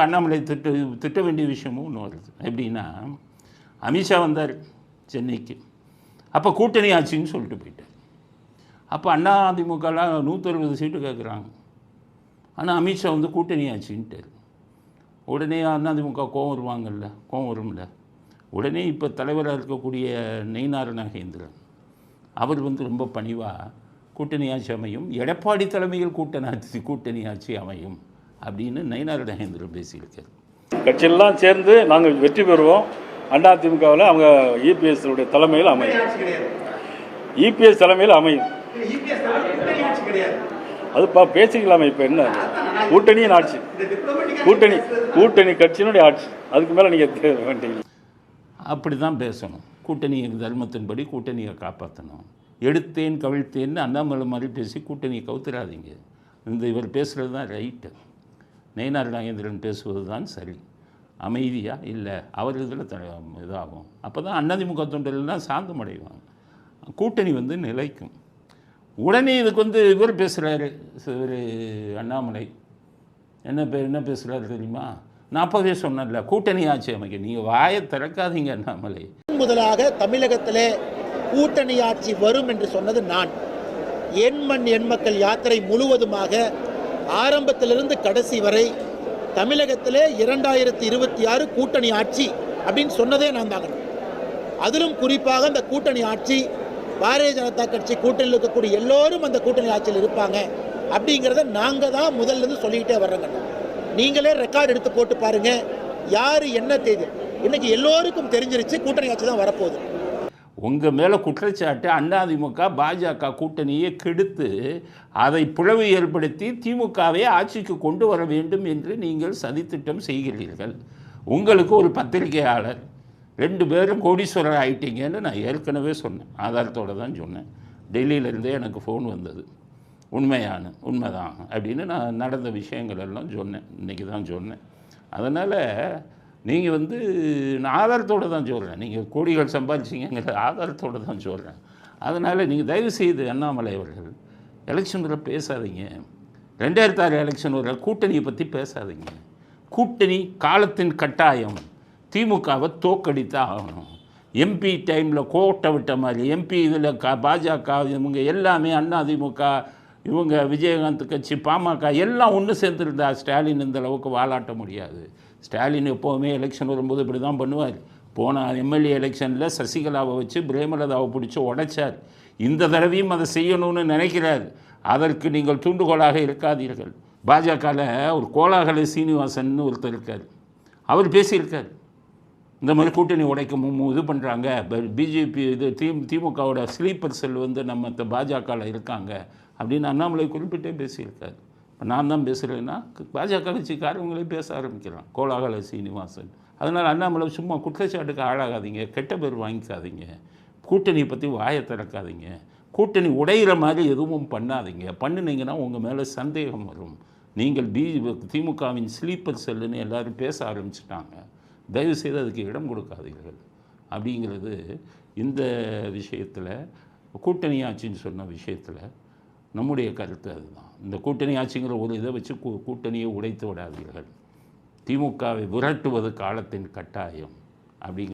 அண்ணாமலை திட்ட திட்ட வேண்டிய விஷயமும் ஒன்று வருது. எப்படின்னா அமித்ஷா வந்தார் சென்னைக்கு. அப்போ கூட்டணி ஆச்சுன்னு சொல்லிட்டு போயிட்டார். அப்போ அண்ணா அதிமுகலாம் நூற்றறுபது சீட்டு கேட்குறாங்க ஆனால் அமித்ஷா வந்து கூட்டணி ஆச்சுன்ட்டார் உடனே அதிமுக கோவம் வருவாங்கல்ல கோவம் வரும்ல. உடனே இப்போ தலைவராக இருக்கக்கூடிய நெய்னார் நாகேந்திரன் அவர் வந்து ரொம்ப பணிவாக கூட்டணி ஆட்சி அமையும். எடப்பாடி தலைமையில் கூட்டணி ஆட்சி கூட்டணி ஆட்சி அமையும். அப்படின்னு நயினார் நாகேந்திரன் பேசியிருக்காரு. கட்சியெல்லாம் சேர்ந்து நாங்கள் வெற்றி பெறுவோம். அதிமுகவில் அவங்க இபிஎஸ் உடைய தலைமையில் அமையும். இபிஎஸ் தலைமையில் அமையும். அதுப்பா பேசிக்கலாமே இப்போ என்ன? கூட்டணியின் ஆட்சி. கூட்டணி கூட்டணி கட்சியினுடைய ஆட்சி. அதுக்கு மேலே நீங்கள் வேண்டீங்க அப்படி தான் பேசணும். கூட்டணி தர்மத்தின்படி கூட்டணியை காப்பாற்றணும் எடுத்தேன் கவிழ்த்தேன்னு அண்ணாமலை மாதிரி பேசி கூட்டணியை கவுத்துறாதீங்க. இந்த இவர் பேசுகிறது தான் ரைட்டு நயினார் நாகேந்திரன் பேசுவது தான் சரி. அமைதியாக இல்லை. அவர் இதில் த இதாகும். அப்போ தான் அண்ணாதிமுக தொண்டர்கள்லாம் சாந்தம் அடைவாங்க கூட்டணி வந்து நிலைக்கும். உடனே இதுக்கு வந்து இவர் பேசுகிறாரு இவர் அண்ணாமலை. என்ன பே என்ன பேசுகிறாரு தெரியுமா? நான் அப்போவே சொன்னேன்ல கூட்டணி ஆட்சி அமைக்க. நீங்கள் வாயை திறக்காதீங்க அண்ணாமலை. முதலாக தமிழகத்திலே கூட்டணி ஆட்சி வரும் என்று சொன்னது நான். என் மண் எண் மக்கள் யாத்திரை முழுவதுமாக ஆரம்பத்திலிருந்து கடைசி வரை தமிழகத்திலே இரண்டாயிரத்தி இருபத்தி ஆறு கூட்டணி ஆட்சி அப்படின்னு சொன்னதே நான் தாங்க அதிலும் குறிப்பாக அந்த கூட்டணி ஆட்சி பாரதிய ஜனதா கட்சி கூட்டணியில் இருக்கக்கூடிய எல்லோரும் அந்த கூட்டணி ஆட்சியில் இருப்பாங்க அப்படிங்கிறத நாங்கள் தான் முதல்லேருந்து சொல்லிக்கிட்டே வர்றோங்க. நீங்களே ரெக்கார்டு எடுத்து போட்டு பாருங்கள் யார் என்ன தேதி? இன்றைக்கி எல்லோருக்கும் தெரிஞ்சிருச்சு கூட்டணி ஆட்சி தான் வரப்போகுது. உங்கள் மேலே குற்றச்சாட்டு அதிமுக பாஜக கூட்டணியை கெடுத்து அதை பிளவு ஏற்படுத்தி திமுகவை ஆட்சிக்கு கொண்டு வர வேண்டும் என்று நீங்கள் சதித்திட்டம் செய்கிறீர்கள். உங்களுக்கு ஒரு பத்திரிகையாளர் ரெண்டு பேரும் கோடீஸ்வரர் ஆயிட்டீங்கன்னு நான் ஏற்கனவே சொன்னேன். ஆதாரத்தோடு தான் சொன்னேன். டெல்லியிலேருந்தே எனக்கு ஃபோன் வந்தது. உண்மையான உண்மைதான் அப்படின்னு நான் நடந்த விஷயங்கள் எல்லாம் சொன்னேன். இன்றைக்கி தான் சொன்னேன். அதனால் நீங்கள் வந்து நான் ஆதாரத்தோடு தான் சொல்கிறேன் நீங்கள் கோடிகள் சம்பாதிச்சிங்கிறது ஆதாரத்தோடு தான் சொல்கிறேன் அதனால் நீங்கள் தயவு செய்து அண்ணாமலை அவர்கள் எலெக்ஷனில் பேசாதீங்க. ரெண்டாயிரத்தி ஆறு எலெக்ஷன் வர கூட்டணியை பற்றி பேசாதீங்க. கூட்டணி காலத்தின் கட்டாயம். திமுகவை தோக்கடித்தான் ஆகணும். எம்பி டைமில் கோட்டை விட்ட மாதிரி எம்பி இதில் க பாஜக இவங்க எல்லாமே அண்ணா திமுக இவங்க விஜயகாந்த் கட்சி பாமக எல்லாம் ஒன்று சேர்ந்துருந்தா ஸ்டாலின் இந்த அளவுக்கு வாலாட்ட முடியாது. ஸ்டாலின் எப்போவுமே எலெக்ஷன் வரும்போது இப்படி தான் பண்ணுவார். போன எம்எல்ஏ எலெக்ஷனில் சசிகலாவை வச்சு பிரேமலதாவை பிடிச்சி உடைச்சார். இந்த தடவையும் அதை செய்யணும்னு நினைக்கிறார். அதற்கு நீங்கள் தூண்டுகோலாக இருக்காதீர்கள். பாஜகவில் ஒரு கோலாகல சீனிவாசன் ஒருத்தர் இருக்கார். அவர் பேசியிருக்கார். இந்த மாதிரி கூட்டணி உடைக்கும் இது பண்ணுறாங்க பிஜேபி இது தி திமுகவோட ஸ்லீப்பர் செல் வந்து நம்ம பாஜகவில் இருக்காங்க அப்படின்னு அண்ணாமலை குறிப்பிட்டே பேசியிருக்காரு. நான் தான் பேசுகிறேன்னா பாஜக கட்சிக்காரவங்களே பேச ஆரம்பிக்கிறான் கோலாகல சீனிவாசன். அதனால் அண்ணாமலை சும்மா குற்றச்சாட்டுக்கு ஆளாகாதீங்க கெட்ட பேர் வாங்கிக்காதீங்க கூட்டணியை பற்றி வாயை திறக்காதீங்க கூட்டணி உடையிற மாதிரி எதுவும் பண்ணாதீங்க. பண்ணினீங்கன்னா உங்கள் மேலே சந்தேகம் வரும். நீங்கள் பி திமுகவின் ஸ்லீப்பர் செல்லுன்னு எல்லோரும் பேச ஆரம்பிச்சிட்டாங்க. தயவு செய்து அதுக்கு இடம் கொடுக்காதீர்கள். அப்படிங்கிறது இந்த விஷயத்தில் கூட்டணி ஆட்சின்னு சொன்ன விஷயத்தில் நம்முடைய கருத்து அதுதான். இந்த கூட்டணி ஆட்சிங்கிற ஒரு இதை வச்சு கூ கூட்டணியை உடைத்து விடாதீர்கள். திமுகவை விரட்டுவது காலத்தின் கட்டாயம். அப்படிங்க